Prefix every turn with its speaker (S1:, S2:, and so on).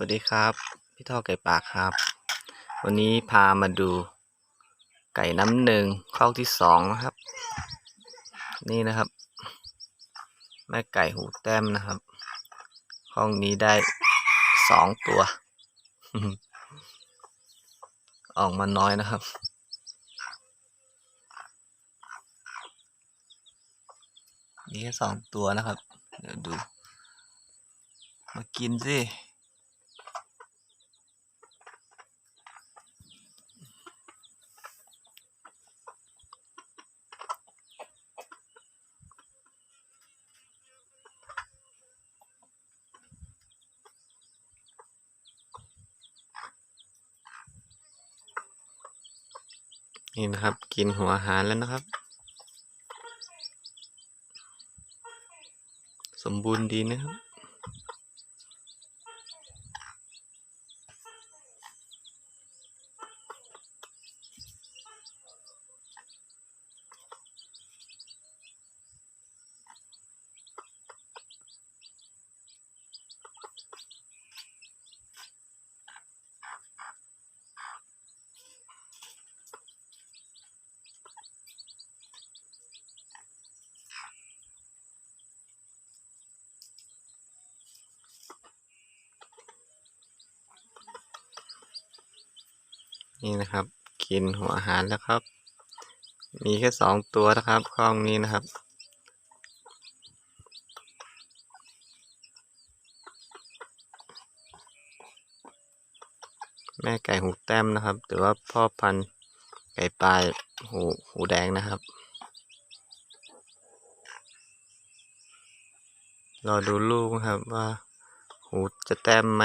S1: สวัสดีครับ พี่ท่อไก่ปากครับ วันนี้พามาดูไก่น้ำหนึ่งข้อที่สองนะครับ นี่นะครับ แม่ไก่หูแต้มนะครับห้องนี้ได้สองตัว ออกมาน้อยนะครับ มีแค่สองตัวนะครับ เดี๋ยวดู มากินสิ นี่นะครับ กินหัวอาหารแล้วนะครับ สมบูรณ์ดีนะครับ นี่นะครับ กินหัวอาหารแล้วครับ มีแค่สองตัวนะครับคลองนี้นะครับ แม่ไก่หูแต้มนะครับ หรือว่าพ่อพันธุ์ไก่ปลายหูหูแดงนะครับรอดูลูกนะครับว่า หูจะแต้มไหม